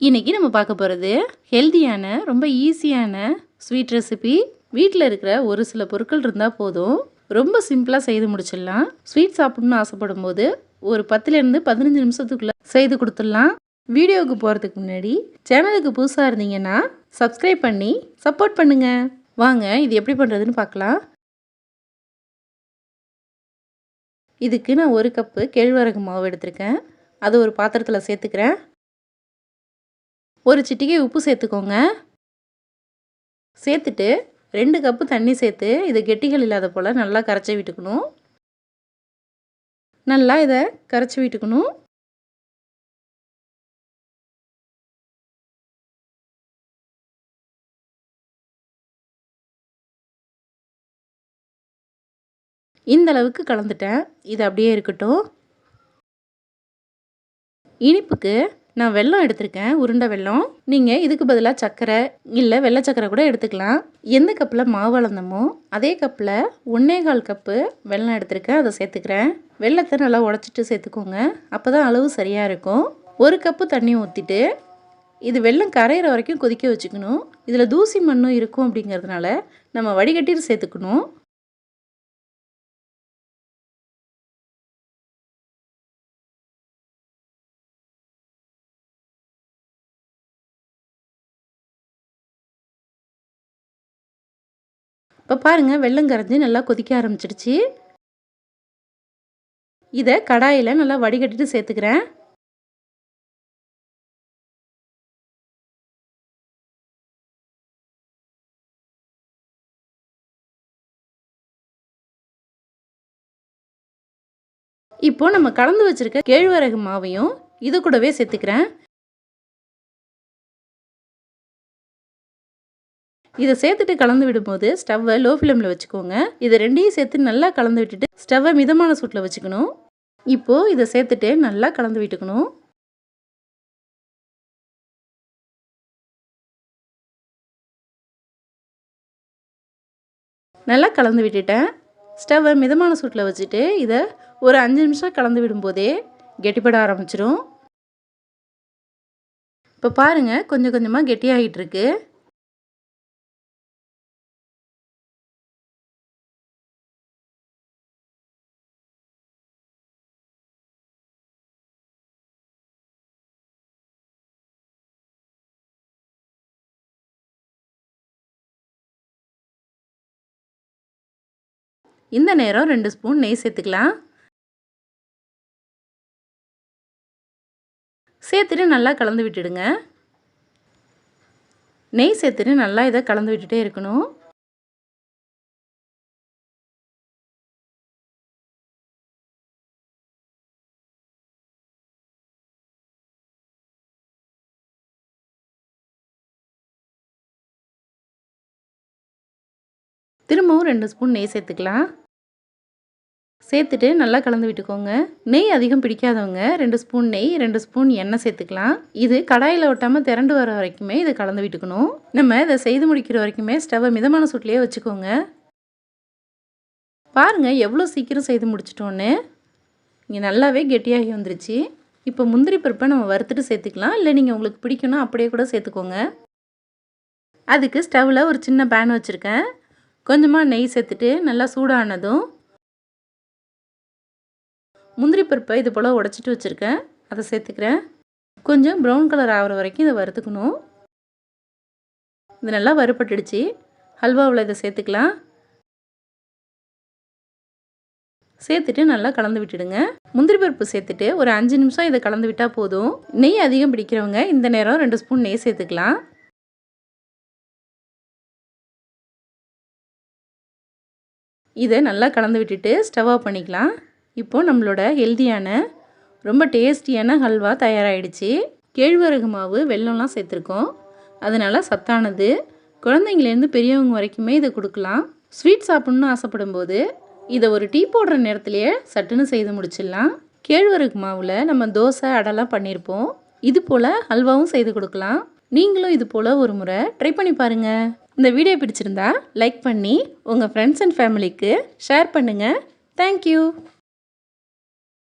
இன்றைக்கி நம்ம பார்க்க போகிறது ஹெல்த்தியான ரொம்ப ஈஸியான ஸ்வீட் ரெசிபி வீட்டில் இருக்கிற ஒரு சில பொருட்கள் இருந்தால் போதும். ரொம்ப சிம்பிளாக செய்து முடிச்சிடலாம். ஸ்வீட் சாப்பிட்ணுன்னு ஆசைப்படும் போது ஒரு பத்துலேருந்து பதினஞ்சு நிமிஷத்துக்குள்ளே செய்து கொடுத்துடலாம். வீடியோவுக்கு போகிறதுக்கு முன்னாடி சேனலுக்கு புதுசாக இருந்தீங்கன்னா சப்ஸ்கிரைப் பண்ணி சப்போர்ட் பண்ணுங்கள் வாங்க இது எப்படி பண்ணுறதுன்னு பார்க்கலாம். இதுக்கு நான் ஒரு கப்பு கேழ்வரகு மாவு எடுத்திருக்கேன். அதை ஒரு பாத்திரத்தில் சேர்த்துக்கிறேன். ஒரு சிட்டிகை உப்பு சேர்த்துக்கோங்க. சேர்த்துட்டு ரெண்டு கப்பு தண்ணி சேர்த்து இதை கெட்டிகள் இல்லாத போல் நல்லா கரைச்சி விட்டுக்கணும். நல்லா இதை கரைச்சி விட்டுக்கணும். இந்த அளவுக்கு கலந்துட்டேன். இது அப்படியே இருக்கட்டும். இனிப்புக்கு நான் வெல்லம் எடுத்திருக்கேன் உருண்டை வெல்லம். நீங்கள் இதுக்கு பதிலாக சர்க்கரை இல்லை வெள்ளை சர்க்கரை கூட எடுத்துக்கலாம். எந்த கப்பில் மாவு அளந்தமோ அதே கப்பில் ஒன்றே கால் கப்பு வெல்லம் எடுத்திருக்கேன் அதை சேர்த்துக்கிறேன். வெள்ளத்தை நல்லா உடச்சிட்டு சேர்த்துக்கோங்க அப்போ தான் அளவு சரியாக இருக்கும். ஒரு கப்பு தண்ணி ஊற்றிட்டு இது வெள்ளம் கரையிற வரைக்கும் கொதிக்க வச்சுக்கணும். இதில் தூசி மண்ணும் இருக்கும் அப்படிங்கிறதுனால நம்ம வடிகட்டிட்டு சேர்த்துக்கணும். இப்போ பாருங்கள் வெள்ளம் கரைஞ்சி நல்லா கொதிக்க ஆரம்பிச்சிடுச்சு. இதை கடாயில் நல்லா வடிகட்டிட்டு சேர்த்துக்கிறேன். இப்போ நம்ம கலந்து வச்சுருக்க கேழ்வரகு மாவையும் இது கூடவே சேர்த்துக்கிறேன். இதை சேர்த்துட்டு கலந்து விடும்போது ஸ்டவ்வை லோ ஃப்ளேமில் வச்சுக்கோங்க. இதை ரெண்டையும் சேர்த்து நல்லா கலந்து விட்டுட்டு ஸ்டவ்வை மிதமான சூட்டில் வச்சுக்கணும். இப்போது இதை சேர்த்துட்டு நல்லா கலந்து விட்டுக்கணும். நல்லா கலந்து விட்டுட்டேன். ஸ்டவ்வை மிதமான சூட்டில் வச்சுட்டு இதை ஒரு அஞ்சு நிமிஷம் கலந்து விடும்போதே கெட்டிப்பட ஆரம்பிச்சிடும் இப்போ பாருங்கள் கொஞ்சம் கொஞ்சமாக கெட்டியாகிட்டு இருக்குது இந்த நேரம் ரெண்டு ஸ்பூன் நெய் சேர்த்துக்கலாம். சேர்த்துட்டு நல்லா கலந்து விட்டுடுங்க. நெய் சேர்த்துட்டு நல்லா இதை கலந்து விட்டுட்டே இருக்கணும். திரும்பவும் ரெண்டு ஸ்பூன் நெய் சேர்த்துக்கலாம். சேர்த்துட்டு நல்லா கலந்து விட்டுக்கோங்க. நெய் அதிகம் பிடிக்காதவங்க ரெண்டு ஸ்பூன் நெய் ரெண்டு ஸ்பூன் எண்ணெய் சேர்த்துக்கலாம். இது கடாயில் ஒட்டாமல் திரண்டு வர வரைக்குமே இதை கலந்து விட்டுக்கணும். நம்ம இதை செய்து முடிக்கிற வரைக்குமே ஸ்டவ்வை மிதமான சூட்லேயே வச்சுக்கோங்க. பாருங்கள் எவ்வளோ சீக்கிரம் செய்து முடிச்சிட்டோன்னு. இங்கே நல்லாவே கெட்டியாகி வந்துருச்சு. இப்போ முந்திரி பருப்பை நம்ம வறுத்துட்டு சேர்த்துக்கலாம். இல்லை நீங்கள் உங்களுக்கு பிடிக்கணும் அப்படியே கூட சேர்த்துக்கோங்க. அதுக்கு ஸ்டவ்வில் ஒரு சின்ன பேன் வச்சுருக்கேன். கொஞ்சமாக நெய் சேர்த்துட்டு நல்லா சூடானதும் முந்திரி பருப்பை இது போல் உடச்சிட்டு வச்சுருக்கேன். அதை சேர்த்துக்கிறேன். கொஞ்சம் ப்ரௌன் கலர் ஆகிற வரைக்கும் இதை வறுத்துக்கணும். இது நல்லா வறுப்பட்டுடுச்சு ஹல்வாவில் இதை சேர்த்துக்கலாம். சேர்த்துட்டு நல்லா கலந்து விட்டுடுங்க. முந்திரி பருப்பு சேர்த்துட்டு ஒரு அஞ்சு நிமிஷம் இதை கலந்து விட்டால் போதும். நெய் அதிகம் பிடிக்கிறவங்க இந்த நேரம் ரெண்டு ஸ்பூன் நெய் சேர்த்துக்கலாம். இதை நல்லா கலந்து விட்டுட்டு ஸ்டவ் ஆஃப் பண்ணிக்கலாம். இப்போது நம்மளோட ஹெல்த்தியான ரொம்ப டேஸ்டியான ஹல்வா தயாராகிடுச்சு கேழ்வரகு மாவு வெள்ளம்லாம் சேர்த்துருக்கோம். அதனால் சத்தானது. குழந்தைங்கலேருந்து பெரியவங்க வரைக்குமே இதை கொடுக்கலாம். ஸ்வீட் சாப்பிட்ணுன்னு ஆசைப்படும் போது இதை ஒரு டீ போடுற நேரத்துலையே சட்டுன்னு செய்து முடிச்சிடலாம். கேழ்வரகு மாவில் நம்ம தோசை அடெல்லாம் பண்ணியிருப்போம். இது போல் ஹல்வாவும் செய்து கொடுக்கலாம். நீங்களும் இது போல் ஒரு முறை ட்ரை பண்ணி பாருங்கள் இந்த வீடியோ பிடிச்சிருந்தா லைக் பண்ணி உங்கள் ஃப்ரெண்ட்ஸ் அண்ட் ஃபேமிலிக்கு ஷேர் பண்ணுங்கள் தேங்க்யூ